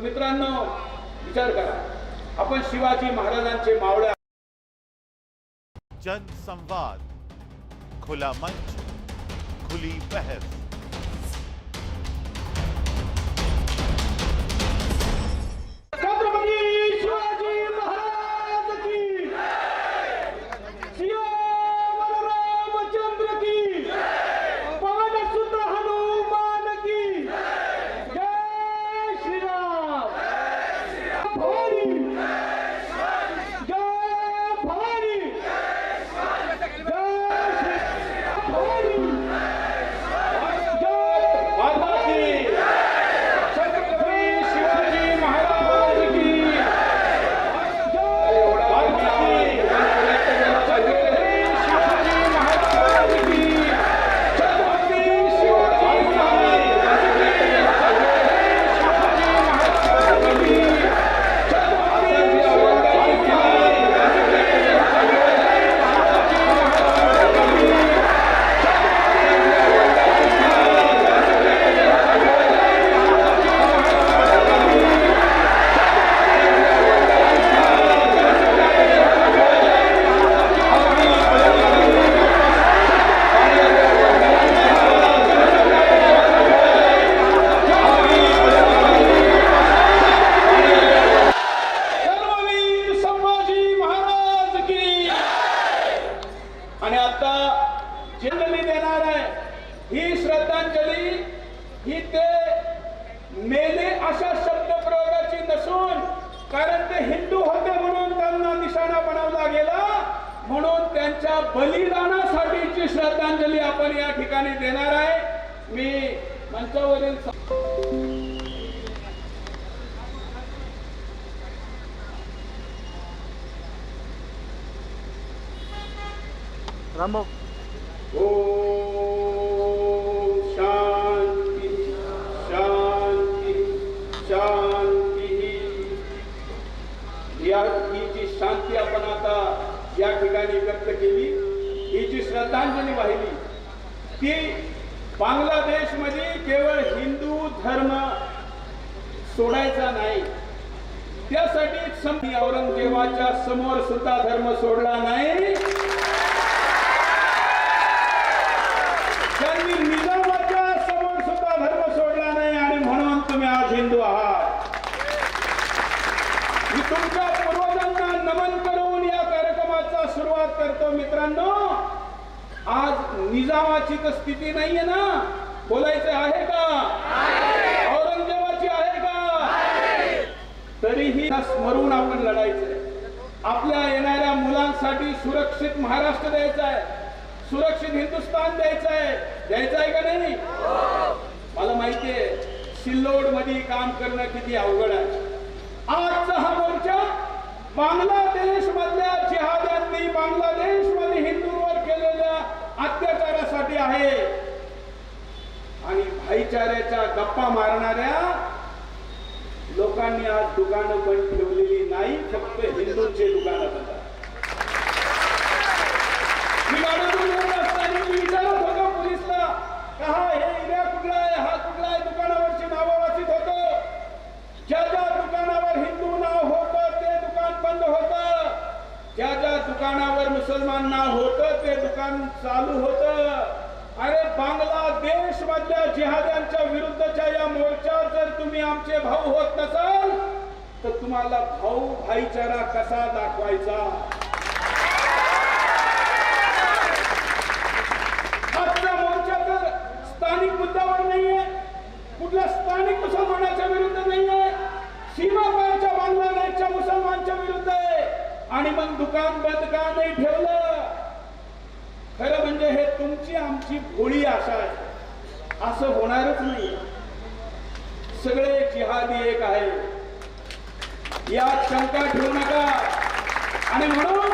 तर मित्रांनो विचार करा. आपण शिवाजी महाराजांचे मावळ्या जनसंवाद. खुला मंच खुली बहस. ओम शांती शांती शांती. या हिची शांती आपण आता या ठिकाणी व्यक्त केली हिची श्रद्धांजली वाहिली की बांगलादेशमध्ये केवळ हिंदू धर्म सोडायचा नाही. त्यासाठी औरंगजेबाच्या समोर सुद्धा धर्म सोडला नाही त्यांनी निजामाच्या समोर सुद्धा धर्म सोडला नाही आणि म्हणून तुम्ही आज हिंदू आहात मी तुमच्या पूर्वजांना नमन करून या कार्यक्रमाचा मित्रांनो आज निजामाची तर स्थिती नाहीये ना? बोलायचं आहे का? औरंगजेबाची आहे का? तरीही स्मरून आपण लढायचंय. आपल्या येणाऱ्या मुलांसाठी सुरक्षित महाराष्ट्र द्यायचा आहे सुरक्षित हिंदुस्थान द्यायचं आहे द्यायचं आहे का नाही? मला माहितीये सिल्लोडमध्ये काम करणं किती अवघड आहे. आजचा हा मोर्चा बांगलादेश मधल्या जिहाद्यांनी बांगलादेशमध्ये हिंदूंवर केलेल्या अत्याचारासाठी आहे. आणि भाईचाऱ्याच्या गप्पा मारणाऱ्या लोकांनी आज दुकानं बंद ठेवलेली नाही फक्त हिंदूंचे दुकानं बंद आहेत. मी गाडीतून येत असताना मी विचारत होतो पोलिसला का हा हे एरिया कुठला आहे हा कुठला आहे दुकानावरची नावं वाचित होतो ज्या ज्या दुकानावर हिंदू नाव होतं ते दुकान बंद होतं ज्या ज्या दुकानावर मुसलमान होतं ते दुकान चालू होतं. अरे बांगलादेश मधल्या जिहाद्यांच्या विरुद्धच्या या मोर्चा जर तुम्ही आमचे भाऊ होत नसाल तर तुम्हाला भाऊ भाईचारा कसा दाखवायचा? आजचा मोर्चा तर स्थानिक मुद्द्यावर नाहीये. कुठल्या स्थानिक मुसलमानाच्या विरुद्ध नाहीये सीमा पारच्या बांगलादेशच्या मुसलमानच्या विरुद्ध आहे आणि मग दुकान बंद का नाही ठेवलं? खरं म्हणजे हे तुमची आमची भोळी आशा आहे. असं होणारच नाही. सगळे जिहादी एक आहे. यात शंका ठेवू नका. आणि म्हणून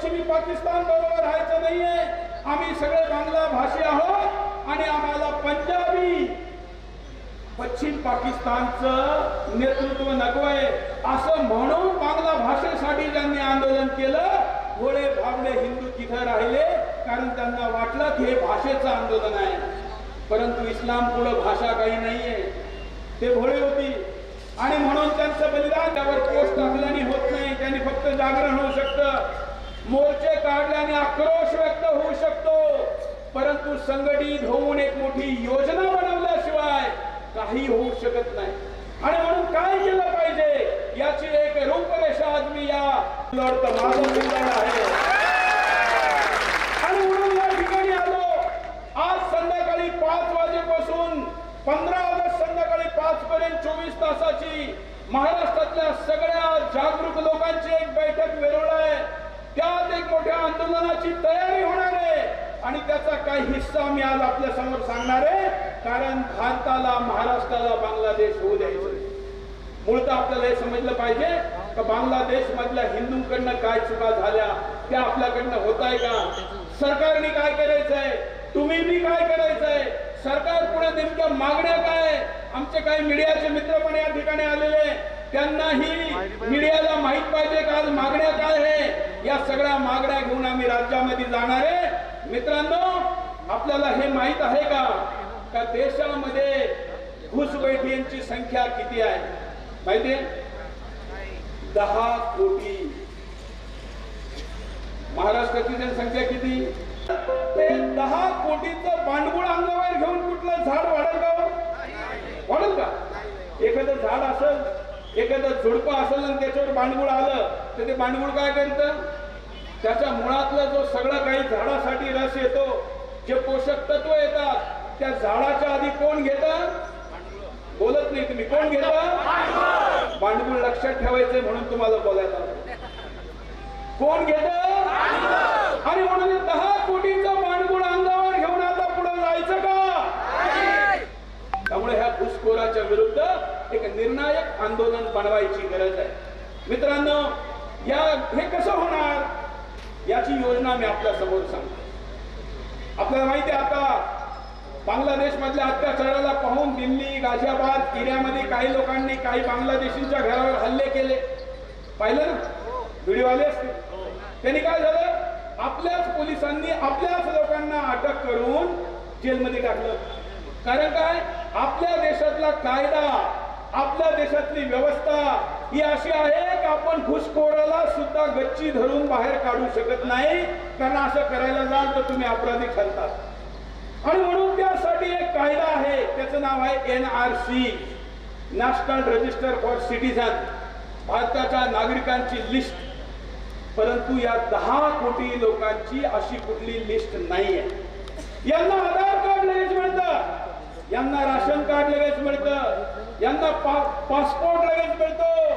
पश्चिमी पाकिस्तान बरोबर राहायचं नाहीये. आम्ही सगळे बांगला भाषी आहोत आणि आम्हाला पंजाबी पश्चिम पाकिस्तानचं नेतृत्व नकोय असं म्हणून बांगला भाषेसाठी ज्यांनी आंदोलन केलं भोळे भाबले हिंदू तिथं राहिले कारण त्यांना वाटलं की हे भाषेचं आंदोलन आहे. परंतु इस्लाम पुढं भाषा काही नाहीये. ते भोळे होती. आणि म्हणून त्यांचं बलिदान त्यावर पोस्ट टाकल्याने होत नाही. त्यांनी फक्त जागरण होऊ शकतं. मोर्चे काढल्याने आक्रोश व्यक्त होऊ शकतो. परंतु संघटित होऊन एक मोठी योजना बनवल्याशिवाय काही होऊ शकत नाही. आणि म्हणून काय केलं पाहिजे? याची एक रूपरेषा आज मी या लढत माझं निर्माण आहे. आणि म्हणून या ठिकाणी आलो. आज संध्याकाळी पाच वाजेपासून पंधरा ऑगस्ट संध्याकाळी पाच पर्यंत चोवीस तासाची महाराष्ट्रातल्या सगळ्या जागरूक लोकांची एक बैठक वेळवळ आहे त्यात एक मोठ्या आंदोलनाची तयारी होणार आहे. आणि त्याचा काही हिस्सा मी आज आपल्यासमोर सांगणार आहे. कारण भारताला महाराष्ट्राला बांगलादेश होऊ द्यायचं मूळत आपल्याला हे समजलं पाहिजे का बांगलादेश मधल्या हिंदूंकडनं काय चुका झाल्या त्या आपल्याकडनं होत आहे का? सरकारने काय करायचंय? तुम्ही बी काय करायचंय? सरकार पुढे नेमक्या मागण्या काय आमचे काही मीडियाचे मित्र पण या ठिकाणी आलेले त्यांनाही मीडियाला माहीत पाहिजे का आज मागण्या काय आहे? या सगळ्या मागण्या घेऊन आम्ही राज्यामध्ये जाणार आहे. मित्रांनो आपल्याला हे माहीत आहे का? का देशामध्ये घुसबैठींची संख्या किती आहे? माहितीये दहा कोटी. महाराष्ट्राची जनसंख्या किती? ते दहा कोटीचं पांडगुळ अंगावर घेऊन कुठलं झाड वाढेल का हो? वाढेल का? एखादं झाड असेल एखादं झुडपं असेल आणि त्याच्यावर बांडगुळ आलं तर ते बांडगुळ काय करतं? त्याच्या मुळातला जो सगळं काही झाडासाठी रस येतो जे पोषक तत्व येतात त्या झाडाच्या आधी कोण घेत? बोलत नाही तुम्ही. कोण घेत? भांडवल लक्षात ठेवायचे म्हणून तुम्हाला बोलायला कोण घेत? आणि म्हणून दहा कोटीचं भांडवल अंगावर घेऊन आता पुढे जायचं का? त्यामुळे ह्या घुसखोराच्या विरुद्ध एक निर्णायक आंदोलन बनवायची गरज आहे. मित्रांनो या हे कसं होणार? याची योजना मी आपल्यासमोर सांगतो. आपल्याला माहिती आहे आता बांगलादेश मधल्या अत्याचाराला पाहून दिल्ली गाझियाबाद किऱ्यामध्ये काही लोकांनी काही बांगलादेशींच्या घरावर हल्ले केले. पाहिलं ना? व्हिडिओ आले असते त्यांनी काय झालं? आपल्याच पोलिसांनी आपल्याच लोकांना अटक करून जेलमध्ये टाकलं. कारण काय? आपल्या देशातला कायदा आपल्या देशातली व्यवस्था ही अशी आहे की आपण घुसखोराला सुद्धा गच्ची धरून बाहेर काढू शकत नाही. कारण असं करायला जाल तर तुम्ही अपराधी ठरतात. आणि म्हणून त्यासाठी एक कायदा आहे. त्याचं नाव आहे N R C national register for citizen भारताच्या नागरिकांची लिस्ट. परंतु या दहा कोटी लोकांची अशी कुठली लिस्ट नाही आहे यांना आधार कार्ड लगेच मिळतं यांना राशन कार्ड लगेच मिळतं. यांना पा- पासपोर्ट लगेच मिळतो.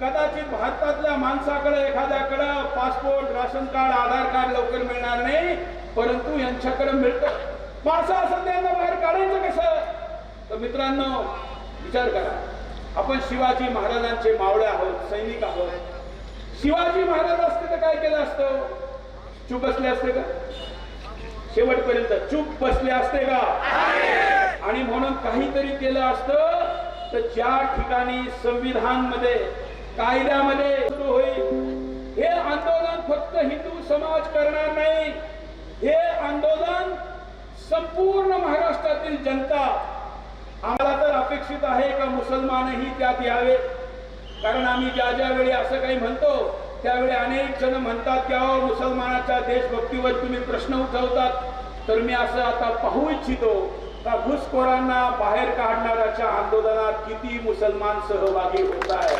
कदाचित भारतातल्या माणसाकडे एखाद्याकडे passport ration card Aadhaar card लवकर मिळणार नाही परंतु यांच्याकडे मिळतं. माणसं असं त्यांना बाहेर काढायचं कसं? तर मित्रांनो विचार करा. आपण शिवाजी महाराजांचे मावळे आहोत सैनिक आहोत. शिवाजी महाराज असते तर काय केलं असतं? चूप बसले असते का? शेवटपर्यंत चूप बसले असते का? आणि म्हणून काहीतरी केलं असतं तर ज्या ठिकाणी संविधानमध्ये कायद्यामध्ये सुरू होईल हे आंदोलन फक्त हिंदू समाज करणार नाही. हे आंदोलन संपूर्ण महाराष्ट्रातील जनता आम्हाला तर अपेक्षित आहे का मुसलमानही त्यात यावे? कारण आम्ही ज्या ज्या वेळी असं काही म्हणतो त्यावेळी अनेक जण म्हणतात की अहो मुसलमानाच्या देशभक्तीवर तुम्ही प्रश्न उठवतात. तर मी असं आता पाहू इच्छितो का घुसखोरांना बाहेर काढणाऱ्याच्या आंदोलनात किती मुसलमान सहभागी होत आहे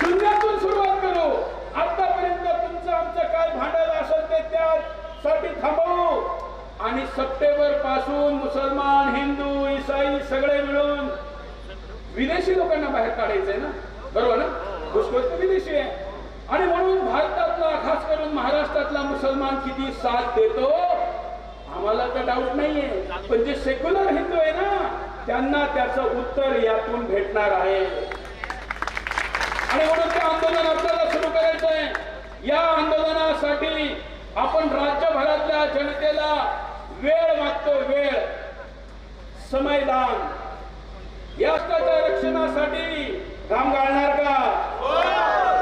शून्यातून सुरुवात करू. आतापर्यंत तुमचं आमचं काय भांडण असेल ते त्यासाठी थांबवू. आणि सप्टेंबरपासून मुसलमान हिंदू इसाई सगळे मिळून विदेशी लोकांना बाहेर काढायचंय ना? बरोबर ना? घुसखोर तर विदेशी आहे. आणि म्हणून भारतातला खास करून महाराष्ट्रातला मुसलमान किती साथ देतो? मला तर डाऊट नाहीये. पण जे सेक्युलर हिंदू आहे ना त्यांना त्याचं उत्तर यातून भेटणार आहे. आणि म्हणून ते आंदोलन आपल्याला सुरू करायचं आहे या आंदोलनासाठी आपण राज्यभरातल्या जनतेला वेळ मागतो वेळ. समयदान याष्ट्राच्या रक्षणासाठी काम घालणार का?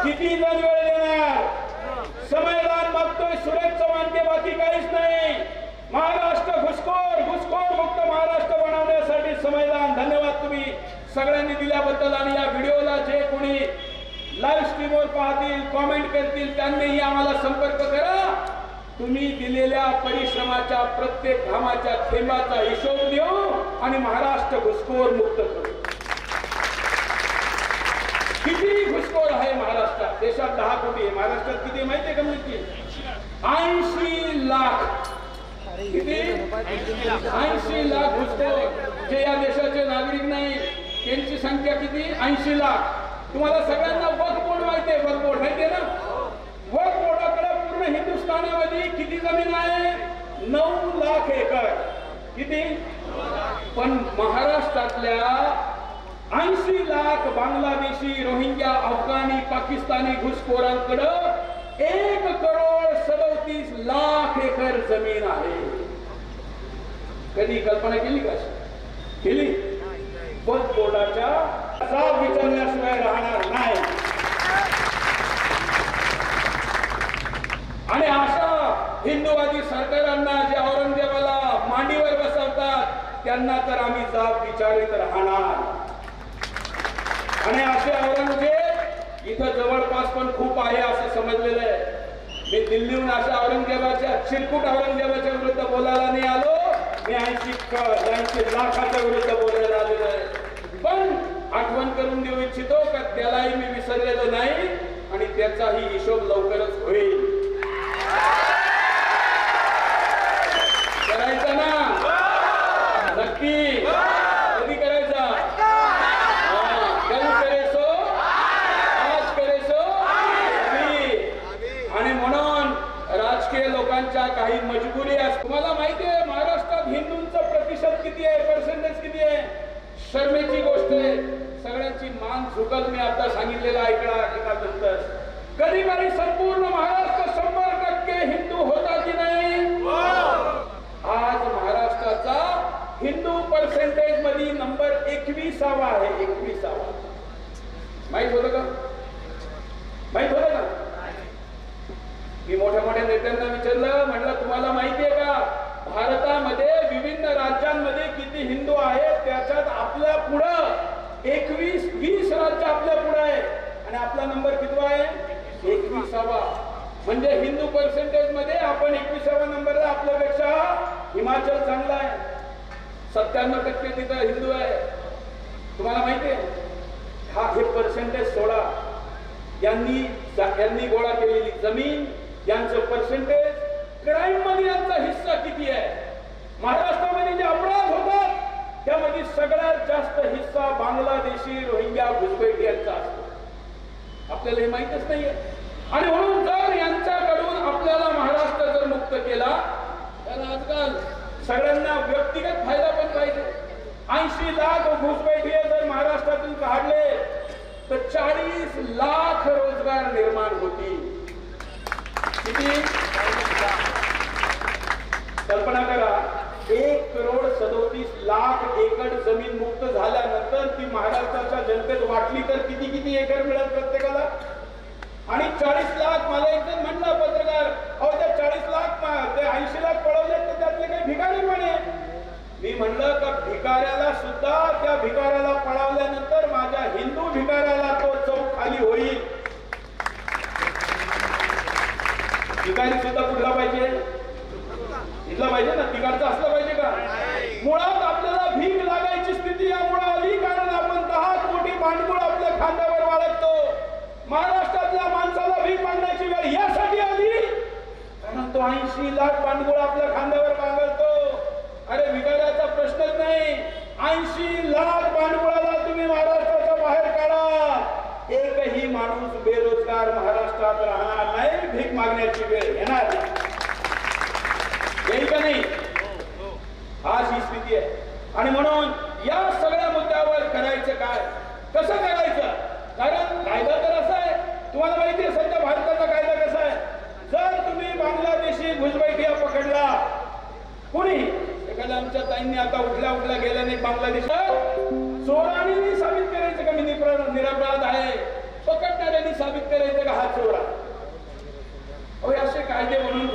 किती जण वेळ देणार? समयदान मागतोय सुरेश चव्हाण ते बाकी काहीच नाही. महाराष्ट्र घुसखोर घुसखोर मुक्त महाराष्ट्र बनवण्यासाठी संविधान. धन्यवाद तुम्ही सगळ्यांनी दिल्याबद्दल आणि या व्हिडिओला जे कोणी लाईव्ह स्ट्रीमवर पाहतील कॉमेंट करतील त्यांनीही आम्हाला संपर्क करा. तुम्ही दिलेल्या परिश्रमाच्या प्रत्येक घामाच्या थेंबाचा हिशोब देऊ आणि महाराष्ट्र घुसखोर मुक्त करू. किती घुसखोर आहे महाराष्ट्रात? देशात दहा कोटी आहे. महाराष्ट्रात किती माहिती आहे का मिळते ऐंशी लाख. किती ऐंशी लाख घुसखोर जे या देशाचे नागरिक नाही त्यांची संख्या किती? ऐंशी लाख. तुम्हाला सगळ्यांना वक बोर्ड माहिती आहे वक बोर्ड माहिती आहे ना? वक बोर्डाकडे पूर्ण हिंदुस्थानामध्ये किती जमीन आहे? नऊ लाख एकर. किती? पण महाराष्ट्रातल्या ऐंशी लाख बांगलादेशी रोहिंग्या अफगाणी पाकिस्तानी घुसखोरांकडं एक करोड सदोतीस लाख एकर जमीन आहे. कधी कल्पना केली का? केली. पण बोर्डाच्या जाब विचारल्याशिवाय राहणार नाही. आणि अशा हिंदूवादी सरकारांना जे औरंगजेबाला मांडीवर बसवतात त्यांना तर आम्ही जाब विचारित राहणार. आणि असे औरंगजेब इथं जवळपास पण खूप आहे असं समजलेलं आहे. मी दिल्लीहून अशा औरंगजेबाच्या चिरकुट औरंगजेबाच्या विरुद्ध बोलायला नाही आलो. मी ऐंशी ऐंशी लाखाच्या विरुद्ध बोलायला आलेलो आहे. पण आठवण करून देऊ इच्छितो का त्यालाही मी विसरलेलो नाही आणि त्याचाही हिशोब लवकरच होईल. मान झुकल मी आता सांगितलेलं ऐकला ऐकल्यानंतर कधी कधी संपूर्ण महाराष्ट्र शंभर टक्के हिंदू होता की नाही? आज महाराष्ट्राचा हिंदू पर्सेंटेजमध्ये नंबर एकविसावा आहे एकविसावा. माहीत होतं का? माहीत होतं का मी मोठ्या मोठ्या नेत्यांना विचारलं म्हणलं तुम्हाला माहिती आहे का? भारतामध्ये विभिन्न राज्यांमध्ये किती हिंदू आहेत? त्याच्यात आपल्या पुढं एकवीस वीस राज्य आपल्या पुढं आहे. आणि आपला नंबर कितवा आहे? एकविसावा. म्हणजे हिंदू पर्सेंटेजमध्ये आपण एकविसावा नंबरला आपल्यापेक्षा हिमाचल चांगला आहे. सत्त्याण्णव टक्के तिथं हिंदू आहे. तुम्हाला माहिती आहे? हा हे पर्सेंटेज सोळा यांनी यांनी गोळा केलेली जमीन यांचं पर्सेंटेज क्राईममध्ये यांचा हिस्सा किती आहे? महाराष्ट्रामध्ये जे अपराध होतात त्यामध्ये सगळ्यात जास्त हिस्सा बांगलादेशी रोहिंग्या घुसपैठ यांचा असतो. आपल्याला हे माहितच नाहीये. आणि म्हणून जर यांच्याकडून आपल्याला महाराष्ट्र जर मुक्त केला तर आजकाल सगळ्यांना व्यक्तिगत फायदा पण पाहिजे. ऐंशी लाख घुसपैठीय जर महाराष्ट्रातून काढले तर चाळीस लाख रोजगार निर्माण होतील. किती? कल्पना करा. एक करोड सदोतीस लाख एकर जमीन मुक्त झाल्यानंतर ती महाराष्ट्राच्या जनतेत वाटली तर किती किती एकर मिळत प्रत्येकाला? आणि चाळीस लाख मला एक जण म्हणलं पत्रकार अहो त्या चाळीस लाख ते ऐंशी लाख पळवले तर त्यातले काही भिकारी पण आहे मी म्हणलं का भिकाऱ्याला सुद्धा त्या भिकाऱ्याला पळवल्यानंतर माझ्या हिंदू भिकाऱ्याला तो चौक खाली होईल. भिकारी सुद्धा कुठला पाहिजे? इथला पाहिजे ना तिकडचं असलं पाहिजे का? मुळात आपल्याला भीक लागायची स्थिती यामुळे आली कारण आपण दहा कोटी भांडवल आपल्या खांद्यावर बाळगतो महाराष्ट्रातल्या माणसाला भीक मागण्याची वेळ यासाठी आली. कारण तो ऐंशी लाख भांडवल आपल्या खांद्यावर बाळगतो अरे विकायचा प्रश्नच नाही. ऐंशी लाख भांडवळाला तुम्ही महाराष्ट्राच्या बाहेर काढा. एकही माणूस बेरोजगार महाराष्ट्रात राहणार नाही भीक मागण्याची वेळ येणार नाही. का नाही आज ही स्थिती आहे. आणि म्हणून या सगळ्या मुद्द्यावर करायचं काय? कसं करायचं? कारण कायदा तर असा आहे. तुम्हाला माहिती आहे सध्या भारताचा कायदा कसा आहे? जर तुम्ही बांगलादेशी घुसबैठिया पकडला कुणी? एखाद्या आमच्या ताईंनी आता उठल्या उठल्या गेल्या नाही बांगलादेशात चोरांनी साबित करायचं का मी निरपराध आहे? पकडणाऱ्यांनी साबित करायचं का हा चोरा? असे कायदे म्हणून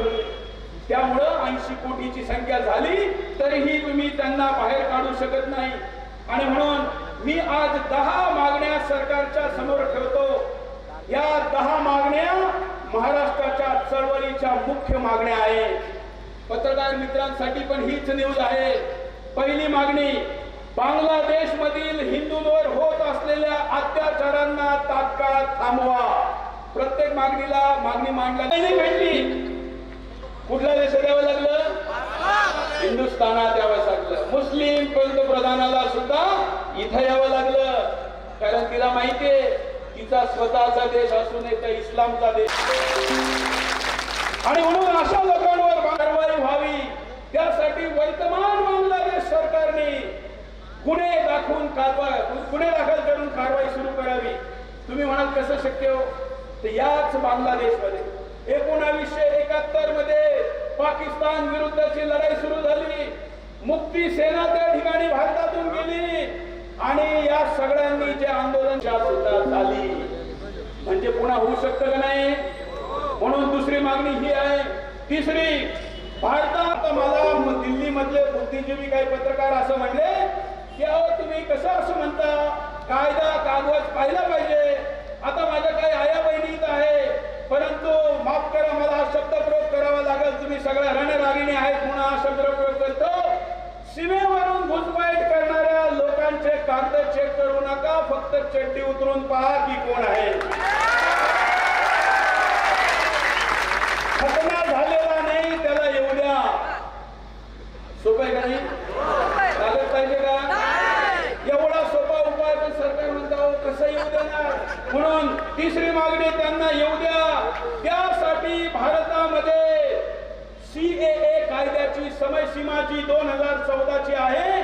त्यामुळं ऐंशी कोटीची संख्या झाली तरीही तुम्ही त्यांना बाहेर काढू शकत नाही. आणि म्हणून मी आज दहा मागण्या सरकारच्या समोर ठेवतो. या दहा मागण्या महाराष्ट्राच्या चळवळीच्या मुख्य मागण्या आहेत. पत्रकार मित्रांसाठी पण हीच न्यूज आहे. पहिली मागणी बांगलादेश मधील हिंदूंवर होत असलेल्या अत्याचारांना तात्काळ थांबवा. प्रत्येक मागणीला मागणी मांडला भेटली कुठला देश द्यावं लागलं? हिंदुस्थानात यावं लागलं. मुस्लिम पंतप्रधानाला सुद्धा इथं यावं लागलं. कारण तिला माहितीये तिचा स्वतःचा देश असून नये इस्लामचा देश. आणि म्हणून अशा लोकांवर कारवाई व्हावी. त्यासाठी वर्तमान बांगलादेश सरकारने गुन्हे दाखवून कारवाई गुन्हे दाखल करून कारवाई सुरू करावी. तुम्ही म्हणाल कसं शक्य हो? तर याच बांगलादेशमध्ये पाकिस्तान विरुद्धची लढाई सुरू झाली. मुक्ती सेना त्या ठिकाणी भारतातून गेली. आणि या सगळ्यांनी जे आंदोलन सुद्धा झाली म्हणजे पुन्हा होऊ शकतं का नाही? म्हणून दुसरी मागणी ही आहे. तिसरी भारतात मला दिल्लीमधले बुद्धिजीवी काही पत्रकार असं म्हणले की अहो तुम्ही कसं असं म्हणता? कायदा कागद पाहिला पाहिजे. आता माझ्या काही आया बहिणी इथं आहे परंतु माफ करा मला हा शब्द प्रयोग करावा वरती सगळ्या रणरागिणी आहेत म्हणून हा शब्द उपयोग करतो. सीमेवरून घुसपाईट करणाऱ्या लोकांचे कागद चेक करू नका फक्त चड्डी उतरून पहा की कोण आहे. खतना झालेला नाही त्याला येऊ द्या सोपं आहे का नाही? कागद पाहिजे का? एवढा सोपा उपाय पण सरकार म्हणता कसं येऊ देणार. म्हणून तिसरी मागणी त्यांना येऊ द्या त्यासाठी भारतामध्ये सीएए कायद्याची समयसीमा जी दोन हजार चौदाची आहे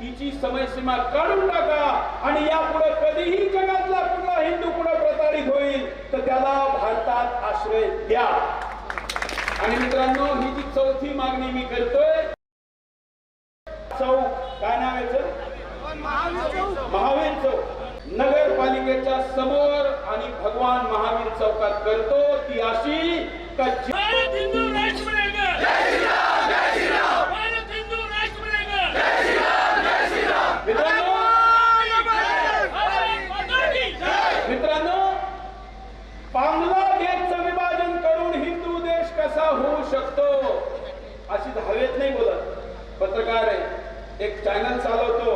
तिची समयसीमा काढून टाका. आणि यापुढे कधीही जगातला कुठला हिंदू पुढे प्रताडित होईल तर त्याला भारतात आश्रय द्या. आणि मित्रांनो ही जी चौथी मागणी मी करतोय चौक काय नाव आहे महावीर चौक. नगरपालिकेच्या समोर आणि भगवान महावीर चौकात करतो ती अशी का जी- भारत हिंदू राष्ट्र बनेगा जय श्री राम जय श्री राम भारत हिंदू राष्ट्र बनेगा जय मित्रांनो भारत बांगलादेशचं विभाजन करून हिंदू देश कसा होऊ शकतो? अशी धावेत नाही बोलत. पत्रकार आहे एक चॅनल चालवतो.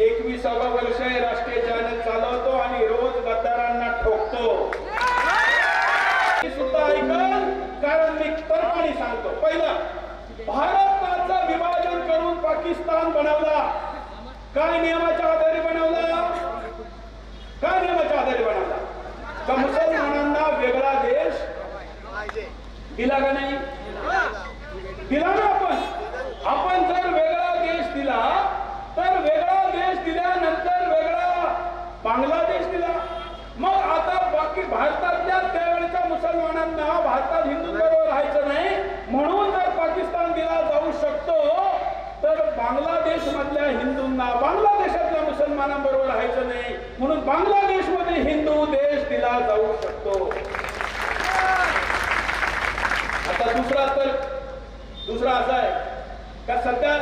एकविसावा वर्ष राष्ट्रीय चॅनल चालवतो आणि रोज गद्दारांना ठोकतो. सुद्धा ऐकल कारण मी तर्काने सांगतो. पहिलं भारत पाकिस्तान बनवला? काय नियमाच्या आधारे बनवला? काय नियमाच्या आधारे बनवला? का मुसलमानांना वेगळा देश दिला का नाही? दिला ना आपण. आपण जर वेगळा देश दिला तर वेगळा देश दिल्यानंतर वेगळा बांगलादेश दिला. मग आता बाकी भारतातल्या त्यावेळेच्या मुसलमानांना भारतात हिंदू बरोबर राहायचं नाही म्हणून जर पाकिस्तान दिला जाऊ शकतो तर बांगलादेश मधल्या हिंदूंना बांगलादेशातल्या मुसलमानांबरोबर राहायचं नाही म्हणून बांगलादेशमध्ये हिंदू देश दिला जाऊ शकतो. आता दुसरा तर दुसरा असा आहे का सध्या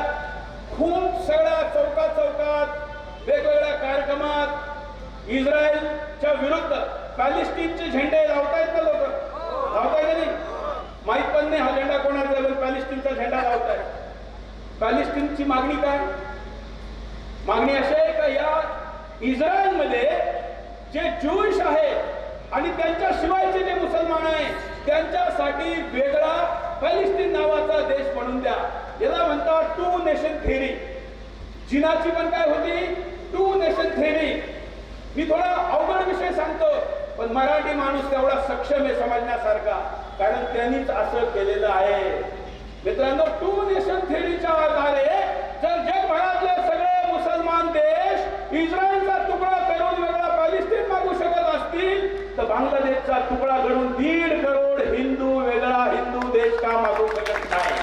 खूप सगळ्या चौकात चौकात वेगवेगळ्या कार्यक्रमात इस्रायलच्या विरुद्ध पॅलेस्टीनचे झेंडे लावतायत ना लोक. लावताय का नाही. माहीत पण नाही हा झेंडा कोणाचा पॅलिस्टीनचा पॅलेस्टीनचा झेंडा लावताय पॅलेस्टीनची मागणी काय? मागणी अशी आहे का या इस्रायलमध्ये जे ज्यूश आहे आणि त्यांच्या शिवायचे जे मुसलमान आहे त्यांच्यासाठी वेगळा पॅलेस्टीन नावाचा देश बनवून द्या. याला म्हणतात टू नेशन थेरी. जिनाची पण काय होती? To nation theory. मी थोडा अवघड विषय सांगतो पण मराठी माणूस तेवढा सक्षम आहे समजण्यासारखा कारण त्यांनीच असं केलेलं आहे. मित्रांनो टू नेशन थेरीच्या आधारे जर जगभरातले सगळे मुसलमान देश इस्रायलचा तुकडा करून वेगळा पॅलिस्टीन मागू शकत असतील तर बांगलादेशचा तुकडा घडून दीड करोड हिंदू वेगळा हिंदू देश का मागू शकत नाही?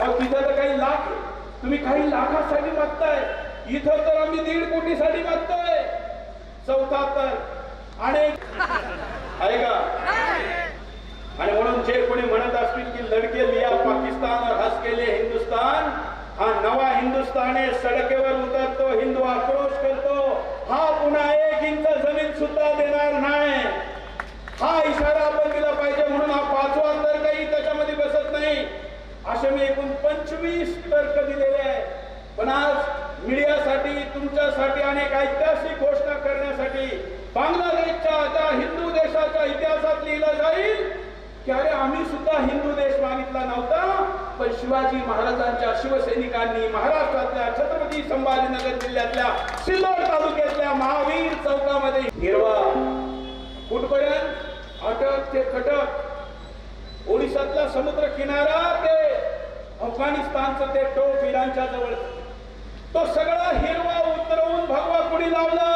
अहो तिथं तर काही लाख तुम्ही काही लाखासाठी मागताय. इथं तर आम्ही दीड कोटीसाठी मागतोय. चौथा तर आणि ऐका का आणि म्हणून जे कोणी म्हणत असतील की लडके लिया पाकिस्तान और हंस के लिए हिंदुस्तान हा नवा हिंदुस्तान आहे सडकेवर उतरतो हिंदू आक्रोश करतो हा पुन्हा एक इंच जमीन सुद्धा देणार नाही. हा इशारा आपण दिला पाहिजे म्हणून हा पाचवा तर्क काही त्याच्यामध्ये बसत नाही. असे मी एकूण पंचवीस तर्क दिलेले आहे पण आज मीडियासाठी तुमच्यासाठी अनेक ऐतिहासिक घोषणा करण्यासाठी बांगलादेशच्या त्या हिंदू देशाच्या इतिहासात लिहिलं जाईल की अरे आम्ही सुद्धा हिंदू देश मागितला नव्हता पण शिवाजी महाराजांच्या शिवसैनिकांनी महाराष्ट्रातल्या छत्रपती संभाजीनगर जिल्ह्यातल्या सिल्लोड तालुक्यातल्या महावीर चौकामध्ये हिरवा कुठपर्यंत अटक ते कटक ओडिशातला समुद्र किनारा ते अफगाणिस्तानचं ते टोक इराणच्या जवळ. तो सगळा हिरवा उतरवून भगवा कुणी लावला?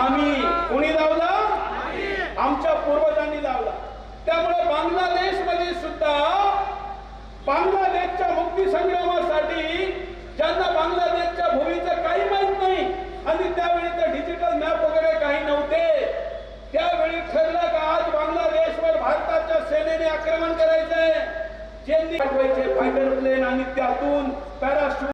आम्ही कुणी लावला? आमच्या लावला त्यामुळे बांगलादेशमध्ये सुद्धा बांगलादेशच्या मुक्ती संग्रामासाठी ज्यांना बांगलादेशच्या भूमीचं काही माहीत नाही आणि त्यावेळी तर डिजिटल मॅप वगैरे काही नव्हते त्यावेळी ठरलं का आज बांगलादेशवर भारताच्या सेनेने आक्रमण करायचंय. ज्यांनी पाठवायचे फायटर प्लेन आणि त्यातून पॅराशूट